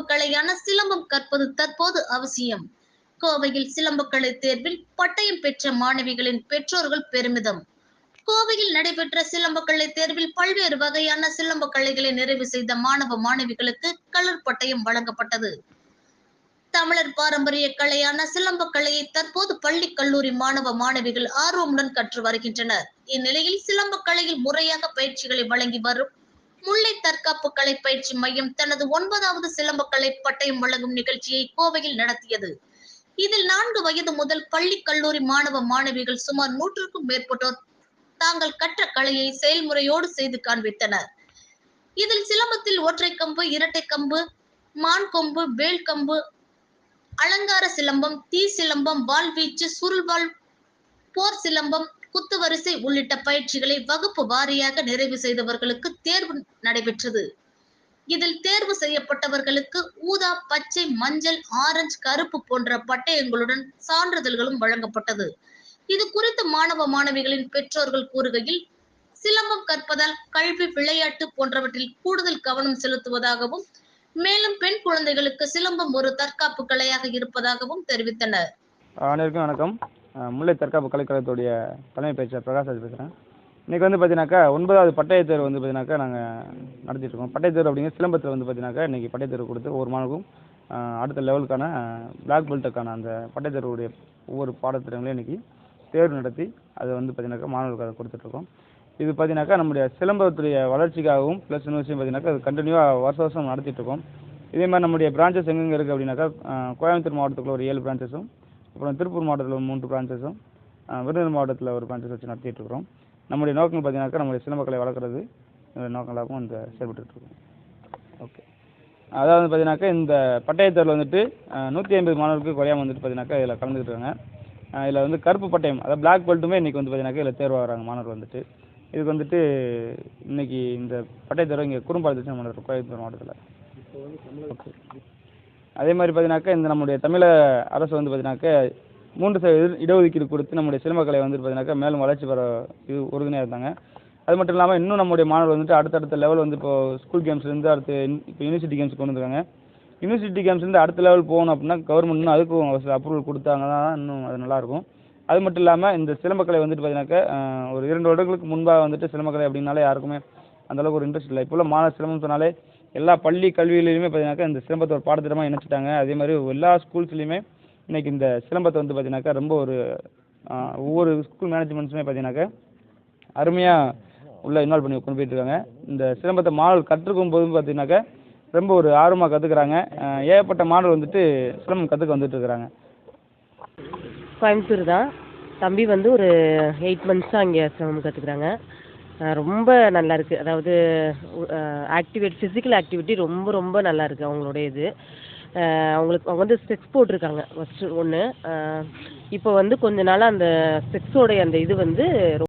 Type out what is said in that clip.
கலையான சிலம்பம் கற்பது தற்போது அவசியம். கோவையில் சிலம்பக்கலை தேர்வில் பட்டயம் பெற்ற மாணவிகளின் பெற்றோர்கள் பெருமிதம். கோவையில் நடைபெற்ற சிலம்பக்கலை தேர்வில் பல்வேறு வகையான சிலம்ப கலைகளை நிறைவு செய்த மாணவ மாணவிகளுக்கு கலர் பட்டயம் வழங்கப்பட்டது. தமிழர் பாரம்பரிய கலையான சிலம்ப கலையை தற்போது பள்ளி கல்லூரி மாணவ மாணவிகள் ஆர்வமுடன் கற்று வருகின்றனர். இந்நிலையில் சிலம்ப கலையில் முறையாக பயிற்சிகளை வழங்கி வரும் முல்லை தற்காப்பு கலை பயிற்சி மையம் தனது ஒன்பதாவது சிலம்ப கலை பட்டயம் வழங்கும் நிகழ்ச்சியை கோவையில் நடத்தியது. இதில் நான்கு வயது முதல் பள்ளி கல்லூரி மாணவ மாணவிகள் சுமார் நூற்றுக்கும் மேற்பட்டோர் தாங்கள் கற்ற கலையை செயல்முறையோடு செய்து காண்பித்தனர். இதில் சிலம்பத்தில் ஒற்றை கம்பு இரட்டை கம்பு மான் கொம்பு வேல் கம்பு அலங்கார சிலம்பம் தீ சிலம்பம் வாள்வீச்சு சுருள்வாள் போர் சிலம்பம் குத்துவரிசை உள்ளிட்ட பயிற்சிகளை வகுப்பு வாரியாக நிறைவு செய்தவர்களுக்கு தேர்வு நடைபெற்றது. இதில் தேர்வு செய்யப்பட்டவர்களுக்கு ஊதா பச்சை மஞ்சள் ஆரஞ்சு கருப்பு போன்ற பட்டயங்களுடன் சான்றிதழ்களும் வழங்கப்பட்டது. இது குறித்து மாணவ மாணவிகளின் பெற்றோர்கள் கூறுகையில் சிலம்பம் கற்பதால் கல்வி விளையாட்டு போன்றவற்றில் கூடுதல் கவனம் செலுத்துவதாகவும் மேலும் பெண் குழந்தைகளுக்கு சிலம்பம் ஒரு தற்காப்பு கலையாக இருப்பதாகவும் தெரிவித்தனர். அனைவருக்கும் வணக்கம். முல்லை தற்காப்பு கலைக்கழகத்துடைய தலைமை பேச்சர் பிரகாஷ்ராஜ் பேசுகிறேன் இன்றைக்கி வந்து பார்த்தீங்கன்னாக்கா ஒன்பதாவது பட்டயத் தேர்வு வந்து பார்த்தீங்கன்னாக்கா நாங்கள் நடத்திட்டு இருக்கோம். பட்டயத் தேர்வு அப்படிங்கிற சிலம்பத்தில் வந்து பார்த்தீங்கன்னாக்கா இன்றைக்கி பட்டயத் தேர்வு கொடுத்து ஒவ்வொரு மாணவருக்கும் அடுத்த லெவலுக்கான பிளாக் பெல்ட்டுக்கான அந்த பட்டயத் தேர்வுடைய ஒவ்வொரு பாடத்திட்டங்களையும் இன்றைக்கி தேர்வு நடத்தி அதை வந்து பார்த்தீங்கன்னாக்கா மாணவர்களுக்கு அதை கொடுத்துட்ருக்கோம் இது பார்த்தீங்கன்னாக்கா நம்முடைய சிலம்பத்துடைய வளர்ச்சிக்காகவும் ப்ளஸ் இன்னொரு விஷயம் பார்த்தீங்கன்னாக்கா அது கண்டினியூவாக வருஷ வருஷம் நடத்திட்டு இருக்கோம். இதே மாதிரி நம்முடைய பிரான்ச்சஸ் எங்கெங்கே இருக்குது அப்படின்னாக்கா கோயம்புத்தூர் மாவட்டத்துக்குள்ள ஒரு ஏழு பிரான்ச்சஸும் அப்புறம் திருப்பூர் மாவட்டத்தில் ஒரு மூன்று பிரான்ச்சஸும் விருதுநகர் மாவட்டத்தில் ஒரு பிரான்ச்சஸ் வச்சு நடத்திட்டு இருக்கிறோம். நம்முடைய நோக்கங்கள் பார்த்தீங்கன்னாக்கா நம்முடைய சிலம்பக்கலை வளர்க்குறது இந்த நோக்கங்களாகவும் இந்த செயல்பட்டுட்டு இருக்கோம். ஓகே அதாவது பார்த்தீங்கன்னாக்கா இந்த பட்டயத் தேர்வில் வந்துட்டு நூற்றி ஐம்பது மாணவர்களுக்கு குறையாம வந்துட்டு பார்த்தீங்கன்னாக்கா இதில் கலந்துக்கிட்டு இருக்காங்க இதில் வந்து கருப்பு பட்டயம் அதாவது பிளாக் பெல்ட்டுமே இன்றைக்கி வந்து பார்த்தீங்கன்னாக்கா இதில் தேர்வாகிறாங்க மாணவர்கள் வந்துட்டு. இதுக்கு வந்துட்டு இன்னைக்கு இந்த பட்டயத் தேர்வு இங்கே வச்சு நடத்துகிறோம் கோயம்புத்தூர் மாவட்டத்தில். ஓகே அதே மாதிரி பார்த்தீங்கன்னாக்கா இந்த நம்முடைய தமிழக அரசு வந்து பார்த்தீங்கன்னாக்கா மூன்று சதவீத இடஒதுக்கீடு கொடுத்து நம்முடைய சிலம்பக்கலை வந்து பார்த்தீங்கன்னாக்கா மேலும் வளர்ச்சி பெற இது உறுதுணையாக இருந்தாங்க. அது மட்டும் இல்லாமல் இன்னும் நம்முடைய மாணவர்கள் வந்துட்டு அடுத்தடுத்த லெவல் வந்து இப்போ ஸ்கூல் கேம்ஸ்லேருந்து அடுத்து இப்போ யூனிவர்சிட்டி கேம்ஸ் கொண்டு வந்துருக்காங்க. யூனிவர்சிட்டி கேம்ஸ்லேருந்து அடுத்த லெவல் போகணும் அப்படின்னா கவர்மெண்ட் இன்னும் அதுக்கும் சில அப்ரூவல் கொடுத்தாங்க தான் இன்னும் அது நல்லாயிருக்கும் அது மட்டும் இல்லாமல் இந்த சிலம்பக்கலை வந்துட்டு பார்த்தீங்கன்னாக்கா ஒரு இரண்டு வருடங்களுக்கு முன்பாக வந்துட்டு சிலம்பக்கலை அப்படின்னாலே யாருக்குமே அந்த அளவுக்கு ஒரு இன்ட்ரெஸ்ட் இல்லை. இப்போ உள்ள மாணவ சிலம்பம் சொன்னாலே எல்லா பள்ளி கல்வியிலையுமே பார்த்தீங்கன்னாக்கா இந்த சிலம்பத்தை ஒரு பாடத்திட்டமாக இணைச்சிட்டாங்க. அதே மாதிரி எல்லா ஸ்கூல்ஸ்லையுமே இன்னைக்கு இந்த சிலம்பத்தை வந்து பார்த்தீங்கன்னாக்கா ரொம்ப ஒரு ஒவ்வொரு ஸ்கூல் மேனேஜ்மெண்ட்ஸுமே பார்த்தீங்கன்னாக்கா அருமையாக உள்ள இன்வால்வ் பண்ணி கொண்டு போயிட்டுருக்காங்க இந்த சிலம்பத்தை மாடல் கற்றுக்கும் போதும் பார்த்தீங்கன்னாக்கா ரொம்ப ஒரு ஆர்வமாக கற்றுக்குறாங்க ஏகப்பட்ட மாடல் வந்துட்டு சிலம்பம் கற்றுக்க வந்துட்டு இருக்கிறாங்க கோயம்புத்தூர் தான். தம்பி வந்து ஒரு எயிட் மந்த்ஸ் தான் இங்கே சிலம்பம் கற்றுக்குறாங்க ரொம்ப நல்லா இருக்குது அதாவது ஆக்டிவேட் ஃபிசிக்கல் ஆக்டிவிட்டி ரொம்ப ரொம்ப நல்லா இருக்குது அவங்களுடைய இது அவங்களுக்கு அவங்க வந்து ஸ்பெக்ஸ் போட்டிருக்காங்க. ஃபஸ்ட்டு ஒன்று இப்போ வந்து கொஞ்ச நாளாக அந்த ஸ்பெக்ஸோடைய அந்த இது வந்து